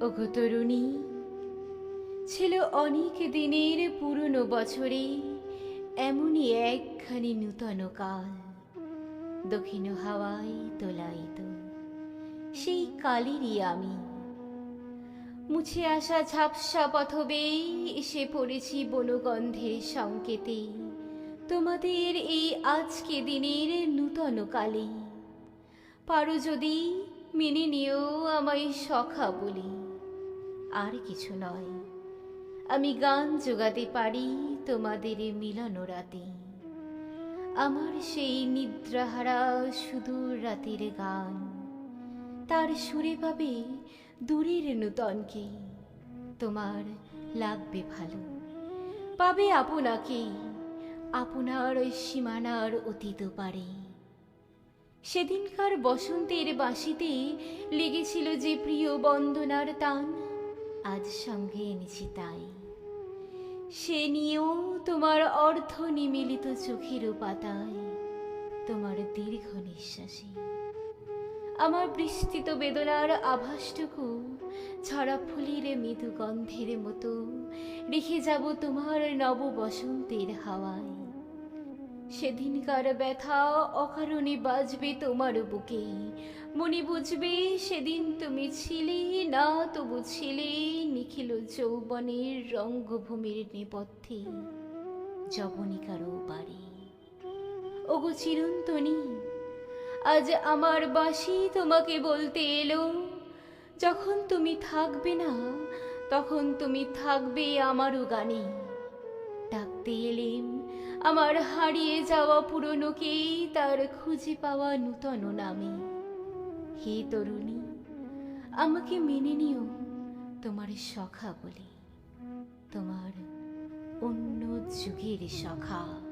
ওগো তরুণী ছিল অনেক দিনের পুরনো বছরে, এমনই একখানি নূতন কাল। দক্ষিণ হাওয়ায় তোলাইত, সেই কালেরই আমি। মুছে আসা ঝাপসা পথবে, এসে পড়েছি বনগন্ধের সংকেতে। তোমাদের এই আজকে দিনের নূতন কালে। পারো যদি মেনে নিও আমায় সখা বলি। আর কিছু নয়। আমি গান জোগাতে পারি তোমাদের মিলন রাতে আমার সেই নিদ্রাহারা সুদূর রাতের গান, তার সুরে পাবে দূরের নূতনকে। তোমার লাগবে ভালো, পাবে আপনাকে, আপনার ওই সীমানার অতীত পারে। সেদিনকার বসন্তের বাঁশিতে লেগেছিল যে প্রিয় বন্দনার টান আজ সঙ্গে এনেছি তাই। সে নিয়েও তোমার অর্ধ নিমিলিত চোখের পাতায় তোমার দীর্ঘ নিঃশ্বাসে। আমার বিস্তৃত বেদনার আভাসটুকু ছড়া ফুলের মৃদু গন্ধের মতো রেখে যাব তোমার নব বসন্তের হাওয়ায়। সেদিনকার ব্যথা অকারণে বাজবে তোমার বুকে। মনে বুঝবে সেদিন তুমি ছিলে, না তবু ছিলে নিখিল যৌবনের রঙ্গভূমির নেপথ্যে জবনিকারও বাড়ি। ওগো চিরন্তনী, আজ আমার বাসি তোমাকে বলতে এলো, যখন তুমি থাকবে না, তখন তুমি থাকবে আমারও গানে। ডাকতে এলেম আমার হারিয়ে যাওয়া পুরনোকেই তার খুঁজে পাওয়া নূতন নামে। হে তরুণী, আমাকে মেনে নিও, তোমার সখা বলে। তোমার অন্য যুগের সখা।